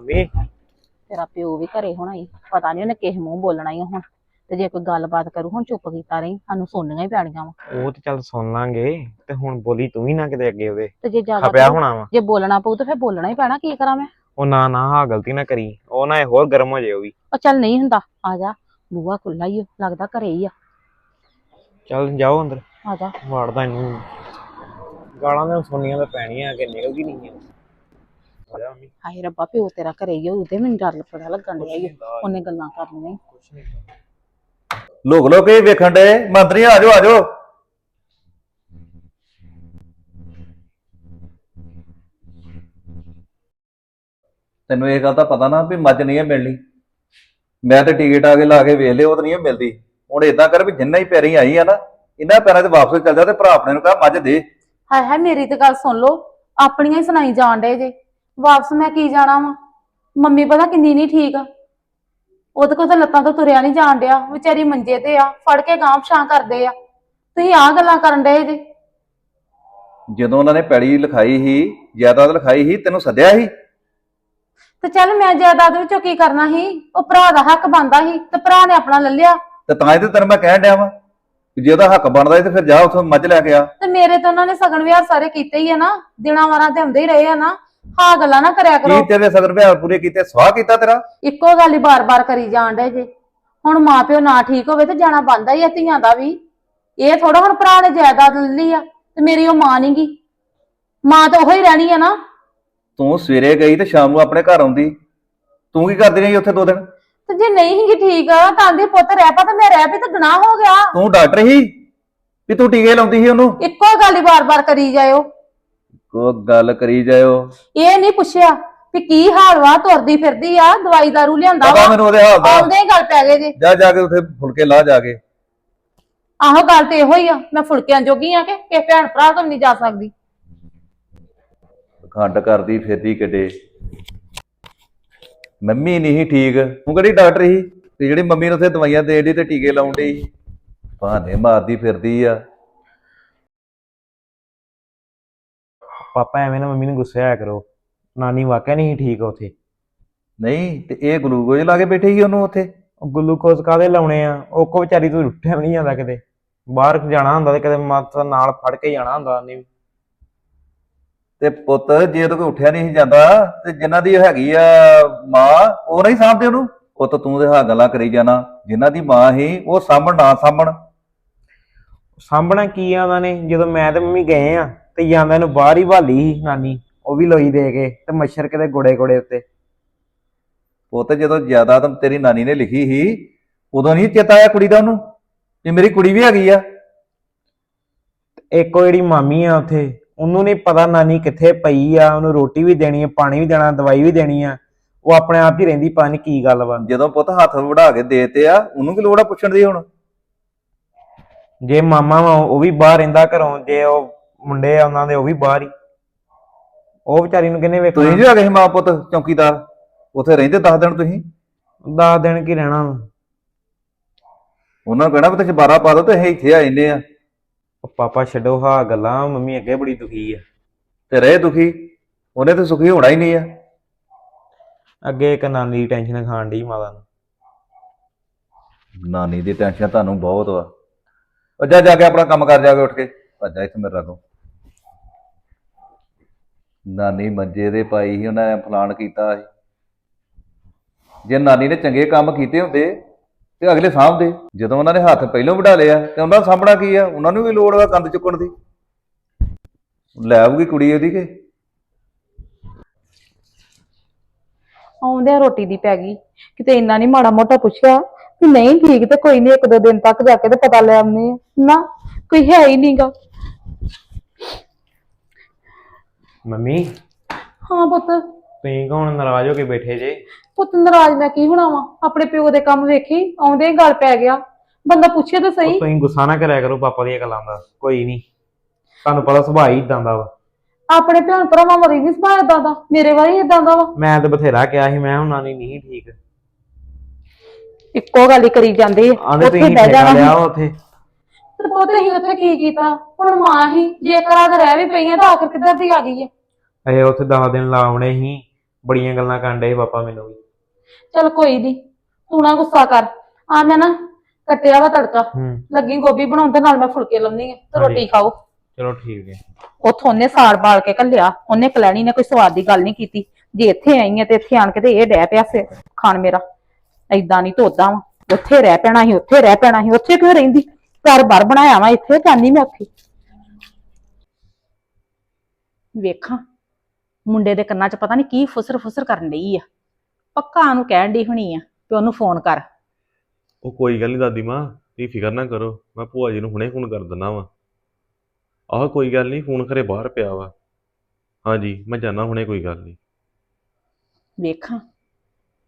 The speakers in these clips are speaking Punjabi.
ਮੰਮੀ। ਤੇਰਾ ਪਿਓ ਵੀ ਘਰੇ ਹੋਣਾ ਹੀ ਪਤਾ ਨਹੀਂ ਉਹਨੇ ਕਿਸ ਮੂੰਹ ਬੋਲਣਾ ਹੀ ਹੁਣ। ਤੇ ਜੇ ਕੋਈ ਗੱਲਬਾਤ ਕਰੂ ਹੁਣ ਚੁੱਪ ਕੀਤਾ ਰਹੀ। ਸਾਨੂੰ ਸੁਣਨੀਆਂ ਹੀ ਪੈਣੀਆਂ ਵਾ। ਉਹ ਤੇ ਚੱਲ ਸੁਣ ਲਾਂਗੇ। ਤੇ ਹੁਣ ਬੋਲੀ ਤੂੰ ਵੀ ਨਾ ਕਿਤੇ ਅੱਗੇ ਉਹਦੇ ਤੇ ਜੇ ਜ਼ਿਆਦਾ ਖਪਿਆ ਕਰੂ- ਹੋਣਾ ਵਾ। ਜੇ ਬੋਲਣਾ ਪਊ ਤਾਂ ਫਿਰ ਬੋਲਣਾ ਹੀ ਪੈਣਾ ਕੀ ਕਰਾਂ ਮੈਂ? ਉਹ ਨਾ ਨਾ ਹਾਂ ਗਲਤੀ ਨਾ ਕਰੀ। ਉਹ ਨਾ ਇਹ ਹੋਰ ਗਰਮ ਹੋ ਜਾਏ ਉਹ ਵੀ। ਉਹ ਚੱਲ ਨਹੀਂ ਹੁੰਦਾ। ਆ ਜਾ। ਬੂਹਾ ਖੁੱਲਾ ਹੀ ਲੱਗਦਾ ਘਰੇ ਹੀ ਆ। ਚੱਲ ਜਾਓ ਅੰਦਰ। ਆ ਜਾ। ਵਾੜਦਾ ਇਹਨੂੰ। ਗਾਲਾਂ ਤਾਂ ਸੁਣਨੀਆਂ ਤਾਂ ਪੈਣੀਆਂ ਕਿ ਨਿਕਲਦੀ ਨਹੀਂ ਆ। ਆ ਜਾ ਮੰਮੀ। ਹਾਏ ਰੱਬਾ ਪਿਓ ਤੇਰਾ ਘਰੇ ਹੀ ਆ, ਉਹਦੇ ਮੈਨੂੰ ਡਰ ਪਤਾ ਲੱਗਣ ਡਿਆ ਈ ਓ। ਉਹਨੇ ਗੱਲਾਂ ਕਰਨੀਆਂ ਈ। ਕੁਛ ਨਹੀਂ ਲੋਕ ਲੋਕ ਇਹ ਵੇਖਣ ਦੇ ਮੰਤਰੀ ਆ ਜਾਓ ਆ ਜਾਓ। ਤੈਨੂੰ ਇਹ ਗੱਲ ਤਾਂ ਪਤਾ ਨਾ ਵੀ ਮੱਝ ਨਹੀਂ ਹੈ ਮਿਲਣੀ। ਮੈਂ ਤੇ ਟਿਕਟ ਆ ਕੇ ਲਾ ਕੇ ਵੇਖ ਲਿਆ ਉਹ ਤਾਂ ਨਹੀਂ ਹੈ ਮਿਲਦੀ। ਹੁਣ ਇਦਾਂ ਕਰ ਵੀ ਜਿੰਨਾ ਹੀ ਪੈਰੀ ਆਈ ਆ ਨਾ ਇਹਨਾਂ ਪੈਰਾਂ ਤੇ ਵਾਪਸ ਚੱਲ ਜਾ ਤੇ ਭਰਾ ਆਪਣੇ ਨੂੰ ਕਹ ਮੱਝ ਦੇ। ਹਾਏ ਹਾਏ ਮੇਰੀ ਤੇ ਗੱਲ ਸੁਣ ਲਓ ਆਪਣੀਆਂ ਹੀ ਸੁਣਾਈ ਜਾਣ ਡੇ ਜੇ। ਵਾਪਸ ਮੈਂ ਕੀ ਜਾਣਾ ਵਾ? ਮੰਮੀ ਪਤਾ ਕਿੰਨੀ ਨਹੀਂ ਠੀਕ। ਆ ਉਹਦੇ ਕੋਲ ਤਾਂ ਲੱਤਾਂ ਤੋਂ ਤੁਰਿਆ ਨਹੀਂ ਜਾਣ ਡਿਆ ਵਿਚਾਰੀ ਮੰਜੇ ਤੇ ਆ ਫੜ ਕੇ ਗਾਂਵ ਛਾਂ ਕਰਦੇ ਆ। ਤੁਸੀਂ ਆਹ ਗੱਲਾਂ ਕਰਨ ਡਏ ਜੇ। ਜਦੋਂ ਉਹਨਾਂ ਨੇ ਪੈੜੀ ਲਿਖਾਈ ਸੀ ਜਾਇਦਾਦ ਲਿਖਾਈ ਸੀ ਤੈਨੂੰ ਸੱਦਿਆ ਸੀ? ਤੇ ਚੱਲ ਮੈਂ ਜਾਇਦਾਦ ਵਿੱਚੋਂ ਕੀ ਕਰਨਾ ਸੀ? ਉਹ ਭਰਾ ਦਾ ਹੱਕ ਬਣਦਾ ਸੀ ਤੇ ਭਰਾ ਨੇ ਆਪਣਾ ਲੈ ਲਿਆ। ਤੇ ਤਾਂ ਤੇ ਤੈਨੂੰ ਮੈਂ ਕਹਿਣ ਡਿਆ ਵਾਂ ਕਿ ਜੇ ਉਹਦਾ ਹੱਕ ਬਣਦਾ ਸੀ ਤੇ ਫਿਰ ਜਾ ਉੱਥੋਂ ਮੱਝ ਲੈ ਕੇ ਆ। ਤੇ ਮੇਰੇ ਤਾਂ ਉਹਨਾਂ ਨੇ ਸਗਨ ਵਿਹਾਰ ਸਾਰੇ ਕੀਤੇ ਹੀ ਆ ਨਾ। ਦਿਨਾਂ ਵਾਰਾਂ ਤੇ ਹੁੰਦੇ ਹੀ ਰਹੇ ਆ ਨਾ। ਹਾਂ ਗੱਲਾਂ ਨਾ ਕਰਿਆ ਕਰੋ। ਕੀ ਤੇਰੇ ਸਗਰ ਵਿਹਾਰ ਪੂਰੇ ਕੀਤੇ ਸਵਾਹ ਕੀਤਾ ਤੇਰਾ? ਇੱਕੋ ਗੱਲ ਹੀ ਬਾਰ-ਬਾਰ ਕਰੀ ਜਾਣ ਡੇ ਜੇ। ਹੁਣ ਮਾਪਿਓ ਨਾ ਠੀਕ ਹੋਵੇ ਤੇ ਜਾਣਾ ਬੰਦਾ ਹੀ ਆ ਧੀਆਂ ਦਾ ਵੀ। ਇਹ ਥੋੜਾ ਹੁਣ ਭਰਾ ਨੇ ਜਾਇਦਾਦ ਲੈ ਲਈ ਆ ਤੇ ਮੇਰੀ ਉਹ ਮਾਂ ਨੀ ਗੀ ਮਾਂ ਤਾਂ ਉਹੀ ਰਹਿਣੀ ਆ ਨਾ। ਤੂੰ ਸਵੇਰੇ ਗਈ ਤੇ ਸ਼ਾਮ ਨੂੰ ਆਪਣੇ ਘਰ ਆਉਂਦੀ। ਤੂੰ ਕੀ ਕਰਦੀ ਰਹੀ ਉੱਥੇ ਦੋ ਦਿਨ? ਤੇ ਜੇ ਨਹੀਂ ਹੀਗੀ ਠੀਕ ਆ ਤਾਂ ਦੇ ਪੁੱਤ ਰਹਿ ਪਾ ਤੇ ਮੈਂ ਰਹਿ ਪਈ ਤਾਂ ਗੁਨਾਹ ਹੋ ਗਿਆ। ਤੂੰ ਡਾਕਟਰ ਹੀ? ਵੀ ਤੂੰ ਟੀਕੇ ਲਾਉਂਦੀ ਸੀ ਉਹਨੂੰ? ਇੱਕੋ ਗੱਲ ਹੀ ਬਾਰ-ਬਾਰ ਕਰੀ ਜਾਇਓ। ਕੋ ਗੱਲ ਕਰੀ ਜਾਇਓ। ਇਹ ਨਹੀਂ ਪੁੱਛਿਆ ਵੀ ਕੀ ਹਾਲ ਵਾ ਤੁਰਦੀ ਫਿਰਦੀ ਆ ਦਵਾਈ ਦਾਰੂ ਲਿਆਂਦਾ ਪਤਾ ਵਾ ਮੈਨੂੰ ਉਹਦੇ ਹਾਲ ਦਾ। ਆਉਂਦੇ ਹੀ ਗੱਲ ਪੈ ਗਏ ਜੇ। ਜਾ ਜਾ ਕੇ ਉੱਥੇ ਫੁਲਕੇ ਲਾ ਜਾ ਕੇ। ਆਹੋ ਗੱਲ ਤੇ ਇਹੋ ਹੀ ਆ ਮੈਂ ਫੁਲਕਿਆਂ ਜੋਗੀ ਆ ਕਿ ਕਿਸੇ ਭੈਣ ਭਰਾ ਤੋਂ ਵੀ ਨਹੀਂ ਜਾ ਸਕਦੀ। ਖੰਡ ਕਰਦੀ ਫਿਰਦੀ ਕਿੱਡੇ ਮੰਮੀ ਨਹੀਂ ਠੀਕ। ਤੂੰ ਕਿਹੜੀ ਡਾਕਟਰ ਸੀ? ਤੇ ਜਿਹੜੀ ਮੰਮੀ ਨੂੰ ਉੱਥੇ ਦਵਾਈਆਂ ਦੇਣ ਦੀ ਤੇ ਟੀਕੇ ਲਾਉਣ ਦੀ ਬਹਾਨੇ ਮਾਰਦੀ ਫਿਰਦੀ ਆ। ਪਾਪਾ ਐਵੇਂ ਨਾ ਮੰਮੀ ਨੂੰ ਗੁੱਸੇ ਆਇਆ ਕਰੋ ਨਾਨੀ ਵਾਕਿਆ ਨਹੀਂ ਠੀਕ ਉੱਥੇ। ਨਹੀਂ ਤੇ ਇਹ ਗਲੂਕੋਜ਼ ਲਾ ਕੇ ਬੈਠੇ ਸੀ ਉਹਨੂੰ ਉੱਥੇ? ਉਹ ਗਲੂਕੋਜ਼ ਕਾਦੇ ਲਾਉਣੇ ਆ? ਉਹ ਕੋ ਵਿਚਾਰੀ ਤੋਂ ਉੱਠਿਆ ਵੀ ਨਹੀਂ ਜਾਂਦਾ ਕਿਤੇ। ਬਾਹਰ ਜਾਣਾ ਹੁੰਦਾ ਤੇ ਕਦੇ ਮਾਤਾ ਨਾਲ ਫੜ ਕੇ ਜਾਣਾ ਹੁੰਦਾ ਵੀ। ਤੇ ਪੁੱਤ ਜੇ ਉਹਦੇ ਕੋਈ ਉੱਠਿਆ ਨਹੀਂ ਜਾਂਦਾ ਤੇ ਜਿਨ੍ਹਾਂ ਦੀ ਹੈਗੀ ਆ ਮਾਂ ਉਹ ਨਹੀਂ ਸਾਂਭਦੇ ਉਹਨੂੰ? ਪੁੱਤ ਤੂੰ ਤੇ ਹਾਂ ਗੱਲਾਂ ਕਰੀ ਜਾਣਾ ਜਿਨ੍ਹਾਂ ਦੀ ਮਾਂ ਸੀ ਉਹ ਸਾਂਭਣ ਨਾ ਸਾਂਭਣ। ਸਾਂਭਣਾ ਕੀ ਆ ਉਹਨਾਂ ਨੇ? ਜਦੋਂ ਮੈਂ ਤੇ ਮੰਮੀ ਗਏ ਆ ਤੇ ਜਾਂਦਾ ਇਹਨੂੰ ਬਾਹਰ ਹੀ ਭਾਲੀ ਸੀ ਨਾਨੀ ਉਹ ਵੀ ਲੋਈ ਦੇ ਕੇ ਤੇ ਮੱਛਰ ਕਿਤੇ ਗੋੜੇ ਗੋੜੇ ਉੱਤੇ। ਪੁੱਤ ਜਦੋਂ ਜ਼ਿਆਦਾ ਤੇਰੀ ਨਾਨੀ ਨੇ ਲਿਖੀ ਸੀ ਉਦੋਂ ਨਹੀਂ ਚੇਤਾ ਆਇਆ ਕੁੜੀ ਦਾ ਉਹਨੂੰ? ਵੀ ਮੇਰੀ ਕੁੜੀ ਵੀ ਹੈਗੀ ਆ। ਇੱਕ ਉਹ ਜਿਹੜੀ ਮਾਮੀ ਆ ਉੱਥੇ ਉਹਨੂੰ ਨਹੀਂ ਪਤਾ ਨਾਨੀ ਕਿੱਥੇ ਪਈ ਆ ਉਹਨੂੰ ਰੋਟੀ ਵੀ ਦੇਣੀ ਆ ਪਾਣੀ ਵੀ ਦੇਣਾ ਦਵਾਈ ਵੀ ਦੇਣੀ ਆ ਉਹ ਆਪਣੇ ਆਪ ਹੀ ਰਹਿੰਦੀ ਪਤਾ ਨੀ ਕੀ ਗੱਲ ਵਾ। ਜਦੋਂ ਪੁੱਤ ਹੱਥ ਵੜਾ ਕੇ ਦੇਤੇ ਆ ਉਹਨੂੰ ਕੀ ਲੋੜ ਆ ਪੁੱਛਣ ਦੀ ਹੁਣ? ਜੇ ਮਾਮਾ ਵਾ ਉਹ ਵੀ ਬਾਹਰ ਰਹਿੰਦਾ ਘਰੋਂ ਜੇ ਉਹ ਮੁੰਡੇ ਆ ਉਹਨਾਂ ਦੇ ਉਹ ਵੀ ਬਾਹਰ ਹੀ। ਉਹ ਵਿਚਾਰੀ ਨੂੰ ਕਿੰਨੇ ਤੁਸੀਂ ਵੇਖਣਾ ਜੋ ਹੈਗੇ ਸੀ ਮਾਂ ਪੁੱਤ ਚੌਕੀਦਾਰ? ਉੱਥੇ ਰਹਿੰਦੇ 10 ਦਿਨ ਤੁਸੀਂ? ਦਸ ਦਿਨ ਕੀ ਰਹਿਣਾ ਵਾ। ਉਹਨਾਂ ਨੂੰ ਕਹਿਣਾ ਵੀ ਤੁਸੀਂ 12 ਪਾ ਦੋ ਤੇ ਅਸੀਂ ਇੱਥੇ ਆ ਜਾਂਦੇ ਆ। ਉਹ ਪਾਪਾ ਛੱਡੋ ਹਾਂ ਗੱਲਾਂ ਮੰਮੀ ਅੱਗੇ ਬੜੀ ਦੁਖੀ ਆ। ਤੇ ਰਹੇ ਦੁਖੀ? ਉਹਨੇ ਤੇ ਸੁਖੀ ਹੋਣਾ ਹੀ ਨਹੀਂ ਆ। ਅੱਗੇ ਇੱਕ ਨਾਨੀ ਦੀ ਟੈਨਸ਼ਨ ਖਾਣ ਡਈ ਮਾਤਾ ਨੂੰ। ਨਾਨੀ ਦੀ ਟੈਨਸ਼ਨ ਤੁਹਾਨੂੰ ਬਹੁਤ ਵਾ। ਉਹ ਜਾ ਜਾ ਕੇ ਆਪਣਾ ਕੰਮ ਕਰ ਜਾ ਕੇ ਉੱਠ ਕੇ। ਭੱਜਾ ਇੱਥੇ ਮੇਰੇ ਲਾਗੋਂ। ਨਾਨੀ ਮੰਜੇ ਦੇ ਪਾਈ ਸੀ, ਉਹਨਾਂ ਨੇ ਫਲਾਣ ਕੀਤਾ ਸੀ। ਜੇ ਨਾਨੀ ਨੇ ਚੰਗੇ ਕੰਮ ਕੀਤੇ ਹੁੰਦੇ ਤੇ ਅਗਲੇ ਸਾਂਭਦੇ। ਜਦੋਂ ਉਹਨਾਂ ਨੇ ਹੱਥ ਪਹਿਲੋਂ ਵਢਾ ਲਿਆ ਤੇ ਉਹਨਾਂ ਦਾ ਸਾਂਭਣਾ ਕੀ ਆ? ਉਹਨਾਂ ਨੂੰ ਵੀ ਲੋੜ ਵਾ ਕੰਧ ਚੁੱਕਣ ਦੀ। ਲੈ ਆਊਗੀ ਕੁੜੀ ਉਹਦੀ ਕਿ? ਆਉਂਦੇ ਰੋਟੀ ਦੀ ਪੈ ਗਈ। ਕਿਤੇ ਇੰਨਾ ਨਹੀਂ ਮਾੜਾ ਮੋਟਾ ਪੁੱਛਿਆ ਕਿ ਨਹੀਂ ਠੀਕ ਤੇ ਕੋਈ ਨਹੀਂ ਇੱਕ ਦੋ ਦਿਨ ਤੱਕ ਜਾ ਕੇ ਤੇ ਪਤਾ ਲੈ ਆਉਂਦੇ ਆ। ਨਾ, ਕੋਈ ਹੈ ਹੀ ਨਹੀਂਗਾ ਮੰਮੀ? ਹਾਂ ਪੁੱਤ। ਤੁਸੀਂ ਕੌਣ ਨਾਰਾਜ਼ ਹੋ ਕੇ ਬੈਠੇ ਜੇ? ਪੁੱਤ ਨਾਰਾਜ਼ ਮੈਂ ਕੀ ਹੋਣਾ ਵਾ? ਆਪਣੇ ਪਿਓ ਦੇ ਕੰਮ ਵੇਖੀ ਆਉਂਦੇ ਹੀ ਗੱਲ ਪੈ ਗਿਆ। ਬੰਦਾ ਪੁੱਛੇ ਤਾਂ ਉਹ ਸਹੀ ਤੁਸੀਂ ਗੁੱਸਾ ਨਾ ਕਰਿਆ ਕਰੋ ਪਾਪਾ ਦੀਆਂ ਗੱਲਾਂ ਦਾ ਕੋਈ ਨਹੀਂ। ਤੁਹਾਨੂੰ ਪਤਾ ਸੁਭਾਅ ਹੀ ਇਦਾਂ ਦਾ ਵਾ। ਆਪਣੇ ਭੈਣ ਭਰਾਵਾਂ ਵਾਰੀ ਨਹੀਂ ਸੁਭਾਅ ਦਾ ਮੇਰੇ ਵਾਰੀ ਇਦਾਂ ਦਾ ਵਾ। ਮੈਂ ਤਾਂ ਬਥੇਰਾ ਕਿਹਾ ਸੀ ਮੈਂ ਹੁਣ ਨਾਨੀ ਨਹੀਂ ਠੀਕ। ਇੱਕੋ ਗੱਲ ਹੀ ਕਰੀ ਜਾਂਦੇ ਆ। ਆਂਦੇ ਉੱਥੇ ਤੁਸੀਂ ਬਹਿ ਠੇਕਾ ਜਾਣਾ ਲਿਆ। ਉੱਥੇ। ਤੇ ਪੁੱਤ ਅਸੀਂ ਉੱਥੇ ਕੀ ਕੀਤਾ? ਹੁਣ ਮਾਂ ਹੀ ਜੇਕਰ ਆ ਰਹਿ ਵੀ ਪਈਆਂ ਤਾਂ ਆਖਰ ਕਿੱਧਰ ਦੀ ਆ ਗਈ ਹੈ ਇਹ ਉੱਥੇ 10 ਦਿਨ ਲਾਉਣੇ ਸੀ ਬੜੀਆਂ ਗੱਲਾਂ ਕਰਨ ਡਏ ਪਾਪਾ ਮੈਨੂੰ ਵੀ। ਚਲ ਕੋਈ ਨਹੀਂ ਤੂੰ ਨਾ ਗੁੱਸਾ ਕਰ। ਆ ਮੈਂ ਨਾ ਕੱਟਿਆ ਵਾ ਤੜਕਾ ਹੂੰ। ਲੱਗੀ ਗੋਭੀ ਬਣਾਉਣ ਤੇ ਨਾਲ ਮੈਂ ਫੁਲਕੇ ਲਾਉਣੀ ਆ ਤੇ ਹਾਂਜੀ। ਰੋਟੀ ਖਾਓ। ਚਲੋ ਠੀਕ ਹੈ। ਉਥੋਂ ਉਹਨੇ ਸਾੜ ਬਾਲ ਕੇ ਕੱਲਿਆ ਉਹਨੇ ਕਲੈਣੀ ਨੇ ਕੋਈ ਸਵਾਦ ਦੀ ਗੱਲ ਨਹੀਂ ਕੀਤੀ। ਜੇ ਇੱਥੇ ਆਈ ਆ ਤੇ ਇੱਥੇ ਆਣ ਕੇ ਤੇ ਇਹ ਡੈ ਪਿਆ ਸੇ ਖਾਣ ਮੇਰਾ। ਐਦਾਂ ਨਹੀਂ ਤੋਦਾ ਉੱਥੇ ਰਹਿ ਪੈਣਾ ਸੀ ਉੱਥੇ ਰਹਿ ਪੈਣਾ ਸੀ ਉੱਥੇ ਕਿਉਂ ਰਹਿੰਦੀ? ਘਰ ਬਾਰ ਬਣਾਇਆ ਵਾ ਇੱਥੇ ਜਾਨੀ ਮੈਂ ਉੱਥੇ। ਵੇਖਾਂ ਮੁੰਡੇ ਦੇ ਕੰਨਾਂ 'ਚ ਪਤਾ ਨਹੀਂ ਕੀ ਫੁਸਰ ਫੁਸਰ ਕਰਨ ਡਈ ਆ। ਪੱਕਾ ਉਹਨੂੰ ਕਹਿਣ ਡਈ ਹੋਣੀ ਆ ਕਿ ਉਹਨੂੰ ਫੋਨ ਕਰ। ਉਹ ਕੋਈ ਗੱਲ ਨਹੀਂ ਦਾਦੀ ਮਾਂ ਤੁਸੀਂ ਫਿਕਰ ਨਾ ਕਰੋ ਮੈਂ ਭੂਆ ਜੀ ਨੂੰ ਹੁਣੇ ਫੋਨ ਕਰ ਦਿੰਦਾ ਵਾ। ਆਹ ਕੋਈ ਗੱਲ ਨਹੀਂ ਫੋਨ ਘਰੇ ਬਾਹਰ ਪਿਆ ਵਾ। ਹਾਂਜੀ ਮੈਂ ਜਾਣਾ ਹੁਣੇ ਕੋਈ ਗੱਲ ਨਹੀਂ ਵੇਖਾਂ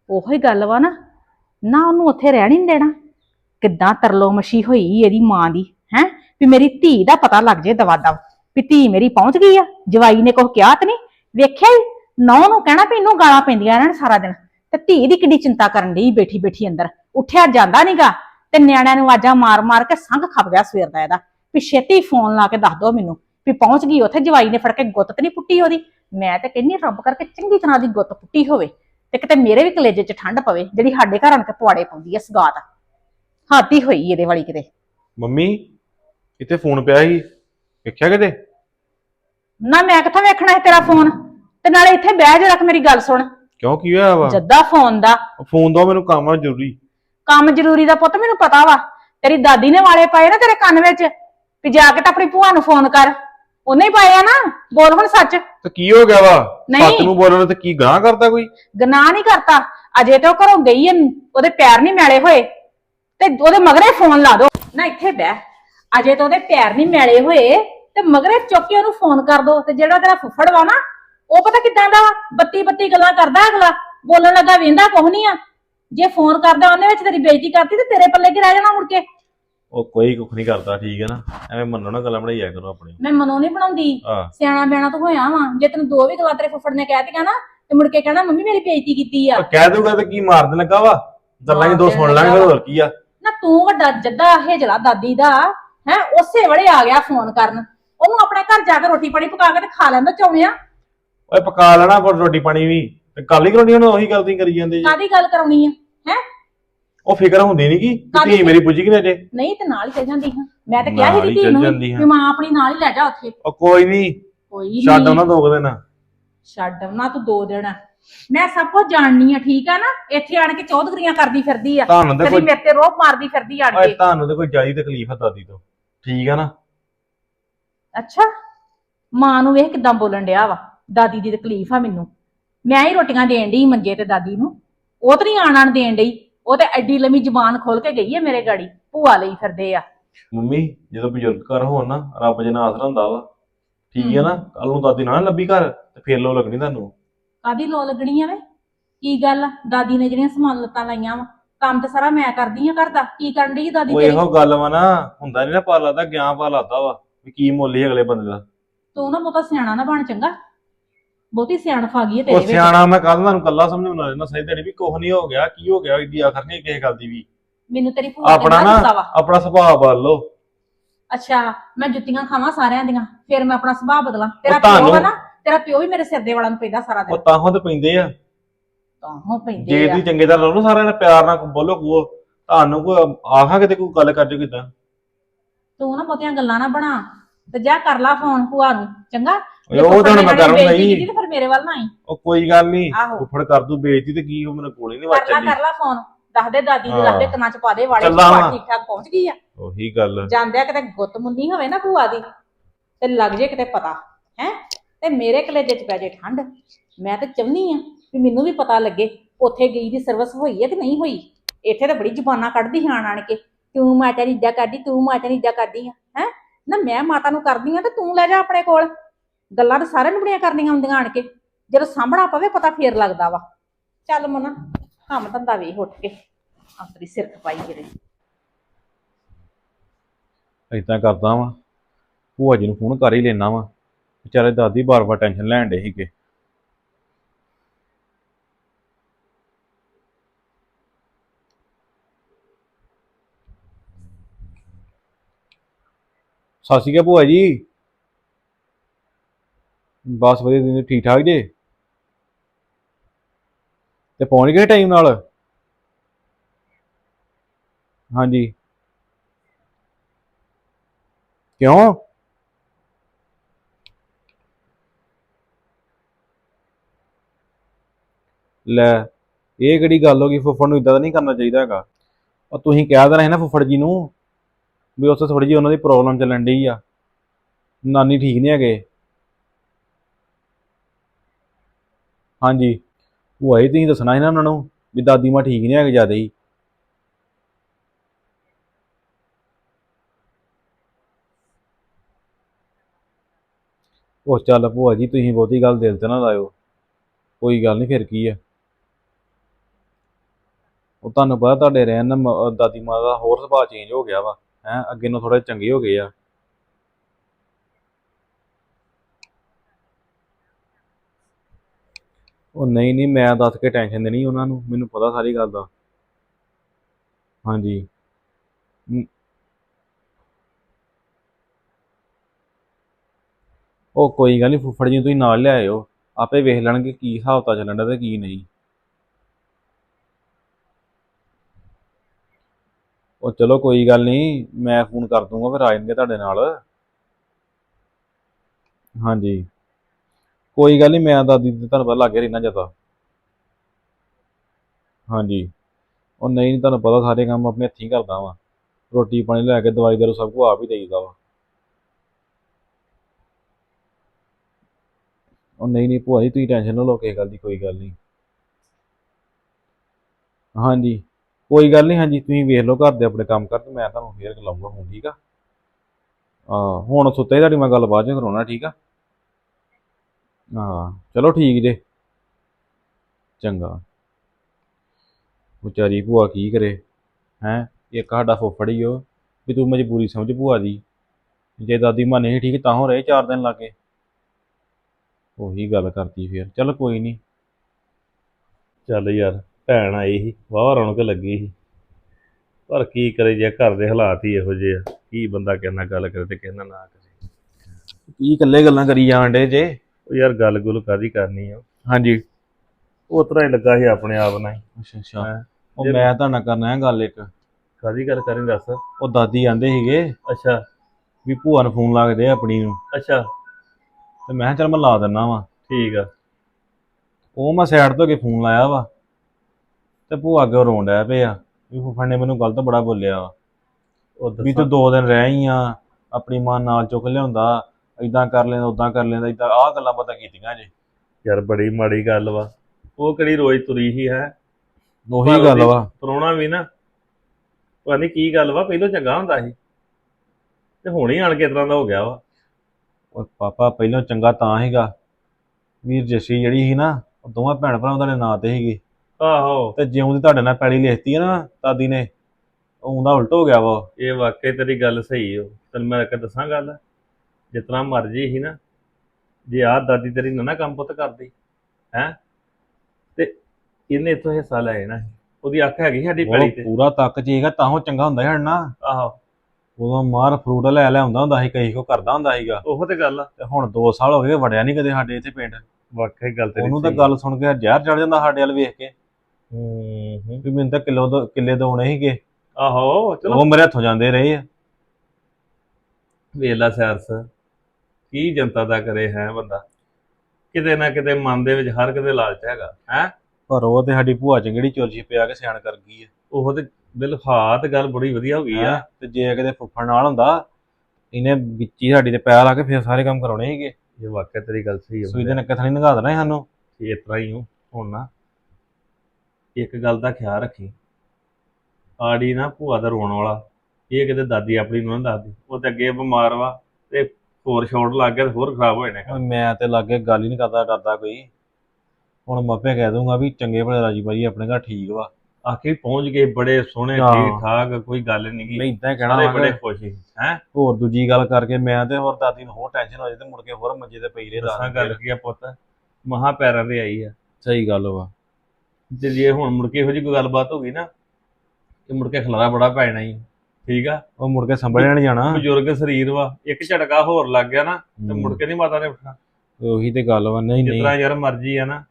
ਉਹੋ ਹੀ ਗੱਲ ਵਾ ਨਾ ਨਾ ਉਹਨੂੰ ਉੱਥੇ ਰਹਿਣ ਹੀ ਨੀ ਦੇਣਾ। ਕਿੱਦਾਂ ਤਰਲੋ ਮਸ਼ੀ ਹੋਈ ਇਹਦੀ ਮਾਂ ਦੀ, ਹੈ? ਵੀ ਮੇਰੀ ਧੀ ਦਾ ਪਤਾ ਲੱਗ ਜੇ ਦਵਾ ਦਵ ਵੀ ਧੀ ਮੇਰੀ ਪਹੁੰਚ ਗਈ ਆ, ਜਵਾਈ ਨੇ ਕੁਛ ਕਿਹਾ ਤੇ ਨਹੀਂ? ਵੇਖਿਆ ਹੀ ਨੌ ਨੂੰ ਕਹਿਣਾ ਵੀ ਇਹਨੂੰ ਗਾਲਾਂ ਪੈਂਦੀਆਂ ਰਹਿਣ ਸਾਰਾ ਦਿਨ। ਤੇ ਧੀ ਦੀ ਕਿੱਡੀ ਚਿੰਤਾ ਕਰਨ ਡਈ ਬੈਠੀ ਬੈਠੀ ਅੰਦਰ। ਉੱਠਿਆ ਜਾਂਦਾ ਨੀਗਾ ਤੇ ਨਿਆਣਿਆਂ ਨੂੰ ਆਵਾਜ਼ਾਂ ਮਾਰ ਮਾਰ ਕੇ ਸੰਗ ਖਪ ਗਿਆ ਸਵੇਰ ਦਾ ਇਹਦਾ। ਵੀ ਛੇਤੀ ਫੋਨ ਲਾ ਕੇ ਦੱਸ ਦੋ ਮੈਨੂੰ ਵੀ ਪਹੁੰਚ ਗਈ ਉੱਥੇ, ਜਵਾਈ ਨੇ ਫੜ ਕੇ ਗੁੱਤ ਤੇ ਨਹੀਂ ਪੁੱਟੀ ਉਹਦੀ। ਮੈਂ ਤੇ ਕਹਿੰਨੀ ਰੱਬ ਕਰਕੇ ਚੰਗੀ ਤਰ੍ਹਾਂ ਦੀ ਗੁੱਤ ਪੁੱਟੀ ਹੋਵੇ ਤੇ ਕਿਤੇ ਮੇਰੇ ਵੀ ਕਲੇਜੇ 'ਚ ਠੰਡ ਪਵੇ, ਜਿਹੜੀ ਸਾਡੇ ਘਰਾਂ ਨੂੰ ਪੁਆੜੇ ਪਾਉਂਦੀ ਐ ਸਗਾਤ। ਹਾਦੀ ਹੋਈ ਇਹਦੇ ਵਾਲੀ ਕਿਤੇ। ਮੰਮੀ ਇੱਥੇ ਫੋਨ ਪਿਆ ਸੀ। ਵੇਖਿਆ ਕਿਤੇ? ਨਾ ਮੈਂ ਕਿੱਥੋਂ ਵੇਖਣਾ ਹੈ ਤੇਰਾ ਫੋਨ? ਤੇ ਨਾਲੇ ਇੱਥੇ ਬਹਿ ਜਾ ਰੱਖ ਮੇਰੀ ਗੱਲ ਸੁਣ। ਕਿਉਂ ਕੀ ਹੋਇਆ ਵਾ? ਜੱਦਾ ਫੋਨ ਦਾ। ਫੋਨ ਦੋ ਮੈਨੂੰ ਕੰਮ ਆ ਜ਼ਰੂਰੀ। ਕੰਮ ਜ਼ਰੂਰੀ ਦਾ ਪੁੱਤ ਮੈਨੂੰ ਪਤਾ ਵਾ। ਤੇਰੀ ਦਾਦੀ ਨੇ ਵਾਲੇ ਪਾਏ ਨਾ ਤੇਰੇ ਕੰਨ ਵਿੱਚ। ਵੀ ਜਾ ਕੇ ਤਾਂ ਆਪਣੀ ਭੂਆ ਨੂੰ ਫੋਨ ਕਰ। ਉਹਨੇ ਹੀ ਪਾਏ ਆ ਨਾ। ਬੋਲ ਹੁਣ ਸੱਚ। ਤੇ ਕੀ ਹੋ ਗਿਆ ਵਾ? ਨਹੀਂ। ਸੱਚ ਨੂੰ ਬੋਲਣ ਤੇ ਕੀ ਗਾਂ ਕਰਦਾ ਕੋਈ? ਗਨਾਹ ਨਹੀਂ ਕਰਤਾ। ਅਜੇ ਤੇ ਉਹ ਘਰੋਂ ਗਈ ਐ ਉਹਦੇ ਪੈਰ ਨਹੀਂ ਮੈਲੇ ਹੋਏ। ਤੇ ਉਹਦੇ ਮਗਰੇ ਫੋਨ ਲਾ ਦੋ ਨਾ ਇੱਥੇ ਬਹਿ। ਅਜੇ ਤਾਂ ਉਹਦੇ ਪੈਰ ਨਹੀਂ ਮੈਲੇ ਹੋਏ ਤੇ ਮਗਰੇ ਚੁੱਕ ਕੇ ਉਹਨੂੰ ਫੋਨ ਕਰ ਦੋ ਤੇ ਜਿਹੜਾ ਤੇਰਾ ਫੁੱਫੜ ਵਾ ਨਾ ਉਹ ਪਤਾ ਕਿਦਾਂ ਦਾ ਵਾ? ਬੱਤੀ ਬੱਤੀ ਗੱਲਾਂ ਕਰਦਾ ਅਗਲਾ। ਬੋਲਣ ਲੱਗਾ ਵੇਂਦਾ ਕੁਛ ਨਹੀਂ ਆ। ਜੇ ਫੋਨ ਕਰਦਾ ਉਹਨੇ ਵਿੱਚ ਤੇਰੀ ਬੇਇੱਜ਼ਤੀ ਕਰਤੀ ਤੇ ਤੇਰੇ ਪੱਲੇ ਕੀ ਰਹਿ ਜਾਣਾ ਮੁੜ ਕੇ? ਉਹ ਕੋਈ ਕੁੱਖ ਨਹੀਂ ਕਰਦਾ ਠੀਕ ਹੈ ਨਾ? ਐਵੇਂ ਮੰਨੋ ਨਾ ਗੱਲਾਂ ਬਣਾਈਆ ਕਰੋ ਆਪਣੀ। ਮੈਂ ਮਨੋਂ ਨਹੀਂ ਬਣਾਉਂਦੀ। ਆ ਸਿਆਣਾ ਬਿਆਣਾ ਤਾਂ ਹੋਇਆ ਵਾਂ। ਜੇ ਤੈਨੂੰ ਦੋ ਵੀ ਗੱਲਾਂ ਤੇਰੇ ਫੁੱਫੜ ਨੇ ਕਹਿਤੀਆਂ ਨਾ ਤੇ ਮੁੜ ਕੇ ਕਹਿਣਾ ਮੰਮੀ ਮੇਰੀ ਬੇਇੱਜ਼ਤੀ ਕੀਤੀ ਆ। ਕਹਿ ਦੂਗਾ ਤੇ ਕੀ ਮਾਰਨ ਲੱਗਾ ਵਾ? ਗੱਲਾਂ ਹੀ ਦੋ ਸੁਣ ਲਾਂਗੇ ਫਿਰ ਹੋਰ ਕੀ ਆ? ਤੂੰ ਵੱਡਾ ਜੱਦਾ ਹੇਜਲਾ ਦਾਦੀ ਦਾ ਹੈ ਉਸੇ ਵੇਲੇ ਆ ਗਿਆ ਫੋਨ ਕਰਨ। ਉਹਨੂੰ ਆਪਣੇ ਘਰ ਜਾ ਕੇ ਰੋਟੀ ਪਾਣੀ ਪਕਾ ਕੇ ਤੇ ਖਾ ਲੈਂਦਾ ਚੌਣਿਆ। ਓਏ ਪਕਾ ਲੈਣਾ ਪਰ ਰੋਟੀ ਪਾਣੀ ਵੀ। ਤੇ ਕੱਲ ਹੀ ਕਰਾਉਣੀ ਉਹਨੂੰ ਉਹੀ ਗੱਲ ਤੁਸੀਂ ਕਰੀ ਜਾਂਦੇ ਜੀ। ਕਾਦੀ ਗੱਲ ਕਰਾਉਣੀ ਆ ਹੈ? ਉਹ ਫਿਕਰ ਹੁੰਦੀ ਨਹੀਂ ਕੀ ਧੀ ਮੇਰੀ ਪੁੱਜੀ ਕਿ ਨਾ ਜੇ। ਨਹੀਂ ਤੇ ਨਾਲ ਹੀ ਚੱਲ ਜਾਂਦੀ ਹਾਂ। ਮੈਂ ਤਾਂ ਕਿਹਾ ਸੀ ਧੀ ਨੂੰ। ਵੀ ਮਾਂ ਆਪਣੀ ਨਾਲ ਹੀ ਲੈ ਜਾ ਉੱਥੇ। ਉਹ ਕੋਈ ਨਹੀਂ ਕੋਈ ਛੱਡ ਉਹਨਾਂ ਦੋ ਕੁ ਦਿਨ। ਛੱਡ ਨਾ ਤੂੰ ਦੋ ਦਿਨ। ਮੈਂ ਸਭ ਕੁਝ ਜਾਣਨੀ ਆ ਠੀਕ ਆ ਨਾ? ਇੱਥੇ ਆਣ ਕੇ ਚੌਧਗਰੀਆਂ ਕਰਦੀ ਫਿਰਦੀ ਆ। ਤੁਹਾਨੂੰ ਤੇ ਕਦੀ ਕੋਈ ਮੇਰੇ ਤੇ ਰੋਪ ਮਾਰਦੀ ਫਿਰਦੀ ਆਣ ਓਏ ਕੇ। ਤੁਹਾਨੂੰ ਤੇ ਕੋਈ ਜ਼ਿਆਦਾ ਤਕਲੀਫ ਹੈ ਦਾਦੀ ਤੋਂ। ਠੀਕ ਆ ਨਾ? ਅੱਛਾ। ਮਾਂ ਨੂੰ ਵੇਖ ਕਿਦਾਂ ਬੋਲਣ ਡਿਆ ਵਾ। ਦਾਦੀ ਦੀ ਤਕਲੀਫ ਆ ਮੈਨੂੰ। ਮੈਂ ਹੀ ਰੋਟੀਆਂ ਦੇਣ ਡਈ ਮੰਜੇ ਤੇ ਦਾਦੀ ਨੂੰ। ਉਹ ਤਾਂ ਨਹੀਂ ਆਣ ਆਣ ਦੇਣ ਡਈ। ਉਹ ਤੇ ਐਡੀ ਲੰਮੀ ਜ਼ੁਬਾਨ ਖੋਲ ਕੇ ਗਈ ਹੈ ਮੇਰੇ ਗਾੜੀ। ਭੂਆ ਲਈ ਫਿਰਦੇ ਆ। ਮੰਮੀ ਜਦੋਂ ਬਜ਼ੁਰਗ ਘਰ ਹੋਣ ਨਾ ਰੱਬ ਜਨਾ ਆਸਰਾ ਹੁੰਦਾ ਵਾ। ਠੀਕ ਆ ਨਾ? ਕੱਲ ਨੂੰ ਦਾਦੀ ਨਾਲ ਨਾ ਲੱਭੀ ਘਰ ਤੇ ਫੇਰ ਲੋ ਲੱਗਣੀ ਤੁਹਾਨੂੰ। ਕਾਦੀ ਲੋ ਲੱਗਣੀ ਆ ਵੇ? ਕੀ ਗੱਲ ਆ? ਦਾਦੀ ਨੇ ਜਿਹੜੀਆਂ ਸਮਾਨ ਲੱਤਾਂ ਲਾਈਆਂ ਵਾ ਕੰਮ ਤੇ ਸਾਰਾ ਮੈਂ ਕਰਦੀ ਆ ਕਰਦਾ ਕੀ ਕਰਨ ਡਈ ਦਾਦੀ ਉਹ ਤੇਰੀ? ਇਹੋ ਗੱਲ ਵਾ ਨਾ ਹੁੰਦਾ ਨਹੀਂ ਨਾ ਪਾ ਲੱਗਦਾ ਗਿਆਨ ਪਾ ਲੱਗਦਾ ਵਾ ਵੀ ਕੀ ਮੁੱਲ ਹੀ ਅਗਲੇ ਬੰਦੇ ਦਾ। ਤੂੰ ਨਾ ਬਹੁਤਾ ਸਿਆਣਾ ਨਾ ਬਣ ਚੰਗਾ। ਬਹੁਤੀ ਸਿਆਣਫ ਆ ਗਈ ਹੈ ਉਹ ਤੇਰੇ ਵਿੱਚ। ਸਿਆਣਾ ਮੈਂ ਕੱਲ ਤੁਹਾਨੂੰ ਕੱਲਾ ਸਮਝਾਉਣਾ ਰਹਿਣਾ ਸਹੀ ਤੇਰੀ ਵੀ ਕੁਝ ਨਹੀਂ ਹੋ ਗਿਆ ਕੀ ਹੋ ਗਿਆ ਏਡੀ ਆਖਰ ਨਹੀਂ ਕਿਸੇ ਗੱਲ ਦੀ ਵੀ। ਮੈਨੂੰ ਤੇਰੀ ਭੂਆ ਤੇ ਆਪਣਾ ਨਾ ਵਾ। ਆਪਣਾ ਸੁਭਾਅ ਬਦਲ। ਲਓ ਅੱਛਾ ਮੈਂ ਜੁੱਤੀਆਂ ਖਾਵਾਂ ਸਾਰਿਆਂ ਦੀਆਂ ਫਿਰ ਮੈਂ ਆਪਣਾ ਸੁਭਾਅ ਬਦਲਾਂ। ਤੇਰਾ ਉਹ ਪਿਓ ਵਾ ਤੁਹਾਨੂੰ- ਨਾ ਤੇਰਾ ਪਿਓ ਵੀ ਮੇਰੇ ਸਿਰ ਦੇ ਵਾਲਾਂ ਨੂੰ ਪੈਂਦਾ ਸਾਰਾ ਉਹ ਦਿਨ ਤਾਹੋਂ ਤੇ ਪੈਂਦੇ ਆ। ਤਾਂ ਹੋ ਜੇ ਪੈਂਦੇ ਆ। ਤੁਸੀਂ ਚੰਗੇ ਤਰ੍ਹਾਂ ਰਹੋ ਨਾ ਸਾਰਿਆਂ ਨਾਲ ਪਿਆਰ ਨਾਲ ਬੋਲੋ ਕੋ ਤੁਹਾਨੂੰ ਕੋਈ ਆਖਾਂ ਕਿਤੇ ਕੋਈ ਗੱਲ ਕਰ ਜੋ ਕਿਦਾਂ। ਤੂੰ ਨਾ ਬਹੁਤੀਆਂ ਗੱਲਾਂ ਨਾ ਬਣਾ ਤੇ ਜਾ ਕਰ ਲਾ ਫੋਨ ਭੂਆ ਨੂੰ ਚੰਗਾ? ਜੇ ਉਹ ਤਾਂ ਹੁਣ ਨੇ ਮੈਂ ਕਰੂੰਗਾ ਬੇਇੱਜ਼ਤੀ ਹੀ ਕੀਤੀ ਤੇ ਫਿਰ ਮੇਰੇ ਵੱਲ ਨਾ ਆਈ। ਉਹ ਕੋਈ ਗੱਲ ਨਹੀਂ ਆਹੋ। ਫੁੱਫੜ ਕਰ ਦੂ ਬੇਇੱਜ਼ਤੀ ਤੇ ਕੀ ਉਹ ਮੇਰੇ ਕੋਲ ਨਹੀਂ ਕਰ ਲਾ ਕਰ ਲਾ ਫੋਨ। ਦੱਸ ਦੇ ਦਾਦੀ ਦੇ ਹਾਂ। ਦੱਸ ਦੇ ਕੰਨਾਂ ਚ ਪਾ ਦੇ ਵਾਲੇ ਚੱਲਾਂ ਵਾਂ। ਠੀਕ ਠਾਕ ਪਹੁੰਚ ਗਈ ਆ। ਉਹੀ ਗੱਲ। ਜਾਂਦਿਆ ਕਿਤੇ ਗੁੱਤ ਮੁੰਨੀ ਹੋਵੇ ਨਾ ਭੂਆ ਦੀ ਤੇ ਲੱਗ ਜੇ ਕਿਤੇ ਪਤਾ ਹੈ? ਤੇ ਮੇਰੇ ਕਲੇਜੇ ਚ ਪੈ ਜੇ ਠੰਡ, ਮੈਂ ਤਾਂ ਚਾਹੁੰਦੀ ਆ ਵੀ ਮੈਨੂੰ ਵੀ ਪਤਾ ਲੱਗੇ ਉੱਥੇ ਗਈ ਦੀ ਸਰਵਿਸ ਹੋਈ ਹੈ ਕਿ ਨਹੀਂ ਹੋਈ। ਇੱਥੇ ਤਾਂ ਬੜੀ ਜ਼ੁਬਾਨਾਂ ਕੱਢਦੀ ਆਣ ਆਣ ਕੇ। ਤੂੰ ਮਾਤਾ ਦੀ ਇੱਜ਼ਤ ਕਰਦੀ, ਤੂੰ ਮਾਤਾ ਨੀ ਇੱਜ਼ਤ ਕਰਦੀ ਆ, ਹੈ? ਨਾ ਮੈਂ ਮਾਤਾ ਨੂੰ ਕਰਦੀ ਆ ਤੇ ਤੂੰ ਲੈ ਜਾ ਆਪਣੇ ਕੋਲ। ਗੱਲਾਂ ਤਾਂ ਸਾਰਿਆਂ ਨੂੰ ਬੜੀਆਂ ਕਰਨੀਆਂ ਹੁੰਦੀਆਂ ਆਣ ਕੇ। ਜਦੋਂ ਸਾਹਮਣਾ ਪਵੇ ਪਤਾ ਫੇਰ ਲੱਗਦਾ ਵਾ। ਚੱਲ ਮਨਾ, ਕੰਮ ਧੰਦਾ ਵੀ ਉੱਠ ਕੇ। ਆਪਣੀ ਸਿਰ ਖਪਾਈ ਕਰੇ ਇਦਾਂ ਕਰਦਾ ਵਾਂ। ਭੂਆ ਜੀ ਨੂੰ ਫੋਨ ਕਰ ਹੀ ਲੈਣਾ ਵਾਂ। ਵਿਚਾਰੇ ਦਾਦੀ ਬਾਰ-ਬਾਰ ਟੈਨਸ਼ਨ ਲੈਣ ਡੇ ਸੀਗੇ। ਸਤਿ ਸ਼੍ਰੀ ਅਕਾਲ ਭੂਆ ਜੀ। ਬਸ ਵਧੀਆ, ਤੁਸੀਂ ਠੀਕ ਠਾਕ ਜੇ? ਤੇ ਪਹੁੰਚ ਗਏ ਟਾਈਮ ਨਾਲ? ਹਾਂਜੀ। ਕਿਉਂ? ਲੈ, ਇਹ ਕਿਹੜੀ ਗੱਲ ਹੋ ਗਈ? ਫੁੱਫੜ ਨੂੰ ਇਦਾਂ ਤਾਂ ਨਹੀਂ ਕਰਨਾ ਚਾਹੀਦਾ ਹੈਗਾ। ਉਹ ਤੁਸੀਂ ਕਹਿ ਦੇਣਾ ਹੈ ਨਾ ਫੁੱਫੜ ਜੀ ਨੂੰ ਵੀ ਉੱਥੇ ਥੋੜੀ ਜਿਹੀ ਉਹਨਾਂ ਦੀ ਪ੍ਰੋਬਲਮ ਚੱਲਣ ਡਈ ਆ। ਨਾਨੀ ਠੀਕ ਨਹੀਂ ਹੈਗੇ। ਹਾਂਜੀ। ਭੂਆ ਜੀ ਤੁਸੀਂ ਦੱਸਣਾ ਸੀ ਨਾ ਉਹਨਾਂ ਨੂੰ ਵੀ ਦਾਦੀ ਮਾਂ ਠੀਕ ਨਹੀਂ ਹੈਗੇ ਜ਼ਿਆਦਾ ਹੀ। ਉਹ ਚੱਲ ਭੂਆ ਜੀ, ਤੁਸੀਂ ਬਹੁਤੀ ਗੱਲ ਦਿਲ ਤੇ ਨਾ ਲਾਇਓ। ਕੋਈ ਗੱਲ ਨਹੀਂ, ਫਿਰ ਕੀ ਆ। ਉਹ ਤੁਹਾਨੂੰ ਪਤਾ ਤੁਹਾਡੇ ਰਹਿਣ ਨਾਲ ਮ- ਦਾਦੀ ਮਾਂ ਦਾ ਹੋਰ ਸੁਭਾਅ ਚੇਂਜ ਹੋ ਗਿਆ ਵਾ, ਹੈ, ਅੱਗੇ ਨੂੰ ਥੋੜੇ ਚੰਗੇ ਹੋ ਗਏ ਆ। ਉਹ ਨਹੀਂ ਨਹੀਂ, ਮੈਂ ਦੱਸ ਕੇ ਟੈਨਸ਼ਨ ਦੇਣੀ ਉਹਨਾਂ ਨੂੰ, ਮੈਨੂੰ ਪਤਾ ਸਾਰੀ ਗੱਲ ਦਾ। ਹਾਂਜੀ। ਨ- ਉਹ ਕੋਈ ਗੱਲ ਨਹੀਂ ਫੁੱਫੜ ਜੀ ਨੂੰ ਤੁਸੀਂ ਨਾਲ ਲਿਆਇਓ ਆਪੇ ਵੇਖ ਲੈਣਗੇ ਕੀ ਹਿਸਾਬ ਤਾਂ ਚੱਲਣ ਦਾ ਤੇ ਕੀ ਨਹੀਂ। ਉਹ ਚਲੋ ਕੋਈ ਗੱਲ ਨਹੀਂ, ਮੈਂ ਫੋਨ ਕਰ ਦੂੰਗਾ ਫਿਰ ਆ ਜਾਣਗੇ ਤੁਹਾਡੇ ਨਾਲ। ਹਾਂਜੀ। ਕੋਈ ਗੱਲ ਨਹੀਂ, ਮੈਂ ਦਾਦੀ ਦੇ ਤੁਹਾਨੂੰ ਪਤਾ ਲੱਗੇ ਰਹਿਣਾ ਜਦਾ ਹਾਂਜੀ। ਉਹ ਨਹੀਂ ਤੁਹਾਨੂੰ ਪਤਾ ਸਾਰੇ ਕੰਮ ਆਪਣੇ ਹੱਥੀਂ ਕਰਦਾ ਵਾਂ। ਰੋਟੀ ਪਾਣੀ ਲੈ ਕੇ ਦਵਾਈ ਦਾਰੂ ਸਭ ਕੁਝ ਆਪ ਹੀ ਦੇਈਦਾ ਵਾ। ਉਹ ਨਹੀਂ ਨਹੀਂ, ਭੂਆ ਜੀ, ਤੁਸੀਂ ਟੈਨਸ਼ਨ ਨਾ ਲਓ, ਕਿਸੇ ਗੱਲ ਦੀ ਕੋਈ ਗੱਲ ਨਹੀਂ। ਹਾਂਜੀ। ਕੋਈ ਗੱਲ ਨਹੀਂ, ਹਾਂਜੀ, ਤੁਸੀਂ ਵੇਖ ਲਓ, ਘਰ ਦੇ ਆਪਣੇ ਕੰਮ ਕਰ ਤੇ ਮੈਂ ਤੁਹਾਨੂੰ ਫੇਰ ਲਾਉਂਗਾ ਹੁਣ ਠੀਕ ਆ? ਹਾਂ, ਹੁਣ ਸੁੱਤੇ ਤੁਹਾਡੀ, ਮੈਂ ਗੱਲ ਬਾਅਦ ਚ ਕਰਾਉਣਾ, ਠੀਕ ਆ? ਹਾਂ, ਚਲੋ ਠੀਕ ਜੇ। ਚੰਗਾ। ਵਿਚਾਰੀ ਭੂਆ ਕੀ ਕਰੇ, ਹੈ? ਇੱਕ ਸਾਡਾ ਫੁੱਫੜ ਹੀ ਉਹ ਵੀ ਤੂੰ ਮਜਬੂਰੀ ਸਮਝ ਭੂਆ ਦੀ। ਜੇ ਦਾਦੀ ਮਾਂ ਨਹੀਂ ਠੀਕ, ਤਾਂ ਹੋ ਰਹੇ ਚਾਰ ਦਿਨ ਲਾਗੇ। ਉਹੀ ਗੱਲ ਕਰਤੀ ਫਿਰ। ਚਲ ਕੋਈ ਨਹੀਂ। ਚੱਲ ਯਾਰ। ਭੈਣ ਆਈ ਸੀ ਵਾਹ ਰੌਣਕ ਲੱਗੀ ਸੀ। ਪਰ ਕੀ ਕਰੇ ਜੇ ਘਰ ਦੇ ਹਾਲਾਤ ਹੀ ਇਹੋ ਜਿਹੇ ਆ। ਕੀ ਬੰਦਾ ਕਿੰਨਾ ਗੱਲ ਕਰੇ ਤੇ ਕਿੰਨਾ ਨਾ ਕਰੇ। ਕੀ ਇਕੱਲੇ ਗੱਲਾਂ ਕਰੀ ਜਾਣ ਡੇ ਜੇ? ਉਹ ਯਾਰ ਗੱਲ ਗੁੱਲ ਕਾਦੀ ਕਰਨੀ ਆ। ਹਾਂਜੀ। ਉਹ ਤਰ੍ਹਾਂ ਹੀ ਲੱਗਾ ਸੀ ਆਪਣੇ ਆਪ ਨਾਲ ਅੱਛਾ ਅੱਛਾ। ਹੈਂ। ਉਹ ਜੇ- ਮੈਂ ਤੁਹਾਡੇ ਨਾਲ ਕਰਨਾ ਹੈ ਗੱਲ ਇੱਕ। ਕਾਦੀ ਗੱਲ ਕਰੀ ਦੱਸ? ਉਹ ਦਾਦੀ ਆਂਦੇ ਸੀਗੇ ਅੱਛਾ। ਵੀ ਭੂਆ ਨੂੰ ਫੋਨ ਲੱਗਦੇ ਆਪਣੀ ਨੂੰ। ਅੱਛਾ। ਤੇ ਮੈਂ ਕਿਹਾ ਚੱਲ ਮੈਂ ਲਾ ਦਿੰਦਾ ਵਾਂ। ਠੀਕ ਆ। ਉਹ ਮੈਂ ਸਾਈਡ ਤੋਂ ਕੇ ਫੋਨ ਲਾਇਆ ਵਾ। ਤੇ ਭੂਆ ਅੱਗੇ ਰੋਣ ਡਿਆ ਪਿਆ ਵੀ ਫੁੱਫੜ ਨੇ ਮੈਨੂੰ ਗਲਤ ਬੜਾ ਬੋਲਿਆ ਵਾ। ਉਹ ਵੀ ਦੱਸਾਂ। ਤੂੰ ਦੋ ਦਿਨ ਰਹਿ ਹੀ ਆ ਆਪਣੀ ਮਾਂ ਨਾਲ ਚੁੱਕ ਲਿਆਉਂਦਾ ਇਦਾਂ ਕਰ ਲੈਂਦਾ ਉਦਾਂ ਕਰ ਲੈਂਦਾ ਇਦਾਂ ਆਹ ਗੱਲਾਂ ਪਤਾ ਕੀਤੀਆਂ ਜੇ। ਯਾਰ ਬੜੀ ਮਾੜੀ ਗੱਲ ਵਾ। ਉਹ ਕਿਹੜੀ ਰੋਜ਼ ਤੁਰੀ ਹੀ ਹੈ। ਉਹੀ ਗੱਲ ਵਾ। ਪਰੋਣਾ ਵੀ ਨਾ ਪਤਾ ਨਹੀਂ ਕੀ ਗੱਲ ਵਾ ਪਹਿਲਾਂ ਚੰਗਾ ਹੁੰਦਾ ਸੀ ਤੇ ਹੁਣ ਹੀ ਆਣ ਕੇ ਇਸ ਤਰ੍ਹਾਂ ਦਾ ਹੋ ਗਿਆ ਵਾ। ਉਹ ਪਾਪਾ ਪਹਿਲਾਂ ਚੰਗਾ ਤਾਂ ਸੀਗਾ। ਵੀਰ ਜੱਸੀ ਜਿਹੜੀ ਸੀ ਨਾ ਉਹ ਦੋਵਾਂ ਭੈਣ ਭਰਾਵਾਂ ਦੇ ਨਾਂ ਤੇ ਸੀਗੀ। ਆਹੋ। ਤੇ ਜਿਉਂ ਦੀ ਤੁਹਾਡੇ ਨਾਲ ਪੈਲੀ ਲਿਖਤੀ ਹੈ ਨਾ ਦਾਦੀ ਨੇ ਉਹਦਾ ਉਲਟ ਹੋ ਗਿਆ ਵਾ। ਇਹ ਵਾਕਈ ਤੇਰੀ ਗੱਲ ਸਹੀ ਓ ਤੈਨੂੰ ਮੈਂ ਇੱਕ ਦੱਸਾਂ ਗੱਲ? ਜਿਤਨਾ ਮਰਜ਼ੀ ਸੀ ਨਾ ਜੇ ਆਹ ਦਾਦੀ ਤੇਰੀ ਨਾ ਨਾ ਕੰਮ ਪੁੱਤ ਕਰਦੀ ਹੈ? ਤੇ ਇਹਨੇ ਇਥੋਂ ਹਿੱਸਾ ਲੈ ਜਾਣਾ ਸੀ। ਉਹਦੀ ਅੱਖ ਹੈਗੀ ਸਾਡੀ ਪੈਲੀ ਤੇ। ਪੂਰਾ ਤੱਕ ਚੀਗਾ ਤਾਂ ਉਹ ਚੰਗਾ ਹੁੰਦਾ ਹੈ ਨਾ ਆਹੋ। ਉਦੋਂ ਮਾਰ ਫਰੂਟ ਲੈ ਲੈ ਆਉਂਦਾ ਹੁੰਦਾ ਸੀ ਕਈ ਕੋ ਕਰਦਾ ਹੁੰਦਾ ਸੀਗਾ। ਉਹ ਤੇ ਗੱਲ ਆ। ਤੇ ਹੁਣ 2 ਸਾਲ ਹੋ ਗਏ ਵੜਿਆ ਨਹੀਂ ਕਦੇ ਸਾਡੇ ਇੱਥੇ ਪਿੰਡ। ਵਾਕਈ ਗੱਲ ਤੇਰੀ ਉਹਨੂੰ ਤਾਂ ਸਹੀ। ਗੱਲ ਸੁਣ ਕੇ ਜ਼ਹਿਰ ਚੜ ਜਾਂਦਾ ਸਾਡੇ ਵੱਲ ਵੇਖ ਕੇ। ਹੂੰ। ਹੂੰ ਵੀ ਮੈਨੂੰ ਤਾਂ ਕਿਲੋ ਦੋ ਕਿੱਲੇ ਦੋਣੇ ਸੀਗੇ। ਆਹੋ ਚਲੋ। ਉਹ ਮੇਰੇ ਹੱਥੋਂ ਜਾਂਦੇ ਰਹੇ ਆ। ਵੇਲਾ ਸੈਰਸ ਕੀ ਜਨਤਾ ਦਾ ਕਰੇ ਹੈ ਬੰਦਾ। ਕਿਤੇ ਨਾ ਕਿਤੇ ਮਨ ਦੇ ਵਿੱਚ ਹਰ ਕਿਤੇ ਲਾਲਚ ਹੈਗਾ ਹੈ? ਪਰ ਉਹ ਤੇ ਸਾਡੀ ਭੂਆ ਚੰਗੜੀ ਚੋਲਜੀ ਪਿਆ ਕੇ ਸਿਆਣ ਕਰ ਗਈ ਆ। ਉਹ ਤੇ ਬਿਲ ਹਾਂ ਤੇ ਗੱਲ ਬੜੀ ਵਧੀਆ ਹੋ ਗਈ ਆ? ਤੇ ਜੇ ਕਿਤੇ ਫੁੱਫੜ ਨਾਲ ਹੁੰਦਾ ਇਹਨੇ ਵਿੱਚੀ ਸਾਡੀ ਤੇ ਪੈਰ ਲਾ ਕੇ ਫਿਰ ਸਾਰੇ ਕੰਮ ਕਰਾਉਣੇ ਸੀਗੇ। ਇਹ ਵਾਕਿਆ ਤੇਰੀ ਗੱਲ ਸਹੀ ਸੂਈ ਹੈ ਦੇ ਨੱਕੇ ਥਣੀ ਨਗਾ ਦੇਣਾ ਸੀ ਸਾਨੂੰ। ਇਸ ਤਰ੍ਹਾਂ ਹੀ ਹੋ ਹੁਣ ਨਾ। ਇੱਕ ਗੱਲ ਦਾ ਖਿਆਲ ਰੱਖੀ। ਆੜੀ ਨਾ ਭੂਆ ਦਾ ਰੋਣ ਵਾਲਾ। ਇਹ ਕਿਤੇ ਦਾਦੀ ਆਪਣੀ ਨੂੰ ਨਾ ਦੱਸਦੀ। ਉਹ ਤੇ ਅੱਗੇ ਬਿਮਾਰ ਵਾ ਤੇ ਹੋਰ ਸ਼ਾਟ ਲੱਗ ਗਿਆ ਤੇ ਹੋਰ ਖਰਾਬ ਹੋ ਜਾਣੇ ਓਏ ਮੈਂ ਤੇ ਲਾਗੇ ਗੱਲ ਹੀ ਨਹੀਂ ਕਰਦਾ ਡਰਦਾ ਕੋਈ। ਹੁਣ ਮੱਪੇ ਕਹਿ ਦੂੰਗਾ ਵੀ ਚੰਗੇ ਭਲੇ ਰਾਜੀ ਬਾਜੀ ਆਪਣੇ ਘਰ ਠੀਕ ਵਾ। ਆਖੇ ਪਹੁੰਚ ਗਏ ਬੜੇ ਸੋਹਣੇ ਹਾਂ। ਠੀਕ ਠਾਕ ਕੋਈ ਗੱਲ ਨਹੀਂ ਗੀ। ਮੈਂ ਇਦਾਂ ਕਹਿਣਾ ਸਾਰੇ ਬੜੇ ਕਿ ਖੁਸ਼ ਸੀ ਹੈ? ਹੋਰ ਦੂਜੀ ਗੱਲ ਕਰਕੇ ਮੈਂ ਤੇ ਹੋਰ ਦਾਦੀ ਨੂੰ ਹੋਰ ਟੈਨਸ਼ਨ ਹੋ ਜਾਏ ਤੇ ਮੁੜ ਕੇ ਹੋਰ ਮੰਜੇ ਤੇ ਪਈ ਰਹੇ ਦੱਸਾਂ ਗੱਲ। ਕੀ ਆ ਪੁੱਤ? ਮਹਾ ਪੈਰਾਂ ਤੇ ਆਈ ਆ। ਸਹੀ ਗੱਲ ਵਾ। ਤੇ ਜੇ ਹੁਣ ਮੁੜ ਕੇ ਇਹੋ ਜਿਹੀ ਕੋਈ ਗੱਲਬਾਤ ਹੋ ਗਈ ਨਾ ਤੇ ਮੁੜ ਕੇ ਖਲਾਰਾ ਬੜਾ ਪੈ ਜਾਣਾ ਹੀ ਠੀਕ ਆ? ਉਹ ਮੁੜ ਕੇ ਸੰਭਲਿਆ ਨਹੀਂ ਜਾਣਾ। ਬਜ਼ੁਰਗ ਸਰੀਰ ਵਾ ਇੱਕ ਝਟਕਾ ਹੋਰ ਲੱਗ ਗਿਆ ਨਾ ਤੇ ਮੁੜ ਕੇ ਨਹੀਂ ਮਾਤਾ ਨੇ ਉੱਠਣਾ। ਉਹੀ ਤੇ ਗੱਲ ਵਾ ਨਹੀਂ ਨਹੀਂ। ਤਰ੍ਹਾਂ ਯਾਰ ਮਰਜ਼ੀ ਆ ਨਾ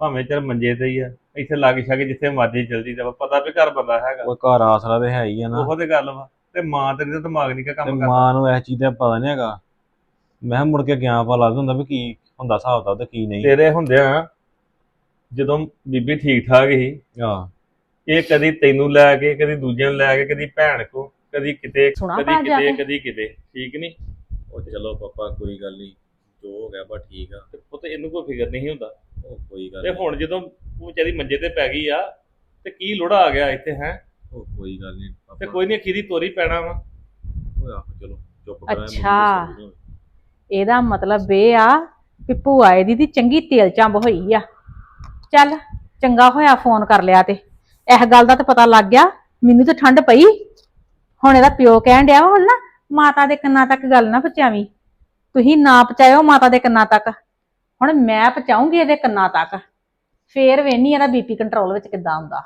ਭਾਵੇਂ ਚਿਰ ਮੰਜੇ ਤੇ ਹੀ ਆ ਇੱਥੇ ਲਾਗੇ ਛਾਗੇ ਜਿੱਥੇ ਮਰਜ਼ੀ ਚਲ ਜੀ ਜਾ ਪਤਾ ਵੀ ਘਰ ਬੰਦਾ ਹੈਗਾ। ਕੋਈ ਘਰ ਆਸਰਾ ਤੇ ਹੈ ਹੀ ਆ ਨਾ। ਉਹੋ ਤੇ ਗੱਲ ਵਾ ਤੇ ਮਾਂ ਤੇਰੀ ਦਾ ਦਿਮਾਗ ਨਹੀਂ ਤੇ ਕੰਮ ਕਰਦਾ। ਮਾਂ ਨੂੰ ਇਸ ਚੀਜ਼ ਦਾ ਪਤਾ ਨਹੀਂ ਹੈਗਾ। ਮੈਂ ਮੁੜ ਕੇ ਗਿਆ ਪਾ ਲੱਗਦਾ ਹੁੰਦਾ ਵੀ ਕੀ ਹੁੰਦਾ ਹਿਸਾਬ ਦਾ ਤੇ ਕੀ ਨਹੀਂ। ਤੇਰੇ ਹੁੰਦਿਆਂ ਜਦੋਂ ਬੀਬੀ ਠੀਕ ਠਾਕ ਸੀ ਆ ਇਹ ਕਦੀ ਤੈਨੂੰ ਲੈ ਕੇ ਕਦੀ ਦੂਜਿਆਂ ਨੂੰ ਲੈ ਕੇ ਕਦੀ ਭੈਣ ਕੋ ਕਦੀ ਕਿਤੇ ਸੁਣਾ ਕਦੀ ਭਾ ਜਾ ਕਿਤੇ ਕੇ। ਕਦੀ ਕਿਤੇ ਠੀਕ ਨਹੀਂ ਉਹ ਚਲੋ ਪਾਪਾ ਕੋਈ ਗੱਲ ਨਹੀਂ ਜੋ ਹੋ ਗਿਆ ਬਾ ਠੀਕ ਆ। ਤੇ ਪੁੱਤ ਇਹਨੂੰ ਕੋਈ ਫਿਕਰ ਨਹੀਂ ਹੁੰਦਾ। ਉਹ ਕੋਈ ਗੱਲ ਤੇ ਨੀ। ਹੁਣ ਜਦੋਂ ਉਹ ਵਿਚਾਰੀ ਮੰਜੇ ਤੇ ਪੈ ਗਈ ਆ ਤੇ ਕੀ ਲੋੜਾ ਆ ਗਿਆ ਇੱਥੇ ਹੈ? ਉਹ ਕੋਈ ਗੱਲ ਨਹੀਂ ਤੇ ਕੋਈ ਨਹੀਂ ਅਖੀਰੀ ਤੋਰੀ ਪੈਣਾ ਵਾ। ਕੋਈ ਆਹੋ ਚਲੋ ਚੁੱਪ ਕਰਾਂ ਅੱਛਾ। ਇਹਦਾ ਮਤਲਬ ਇਹ ਆ ਕਿ ਭੂਆ ਇਹਦੀ ਦੀ ਚੰਗੀ ਤੇਲ ਚੰਬ ਹੋਈ ਆ। ਚੱਲ, ਚੰਗਾ ਹੋਇਆ ਫੋਨ ਕਰ ਲਿਆ ਤੇ। ਇਸ ਗੱਲ ਦਾ ਤਾਂ ਪਤਾ ਲੱਗ ਗਿਆ, ਮੈਨੂੰ ਤਾਂ ਠੰਡ ਪਈ। ਹੁਣ ਇਹਦਾ ਪਿਓ ਕਹਿਣ ਡਿਆ ਵਾ ਹੁਣ ਨਾ, ਮਾਤਾ ਦੇ ਕੰਨਾਂ ਤੱਕ ਗੱਲ ਨਾ ਪਹੁੰਚਾਵੀਂ। ਤੁਸੀਂ ਨਾ ਪਹੁੰਚਾਇਓ ਮਾਤਾ ਦੇ ਕੰਨਾਂ ਤੱਕ। ਹੁਣ ਮੈਂ ਪਹੁੰਚਾਉਂਗੀ ਇਹਦੇ ਕੰਨਾਂ ਤੱਕ। ਫੇਰ ਵੇਨੀ ਇਹਦਾ ਬੀਪੀ ਕੰਟਰੋਲ ਵਿੱਚ ਕਿੱਦਾਂ ਆਉਂਦਾ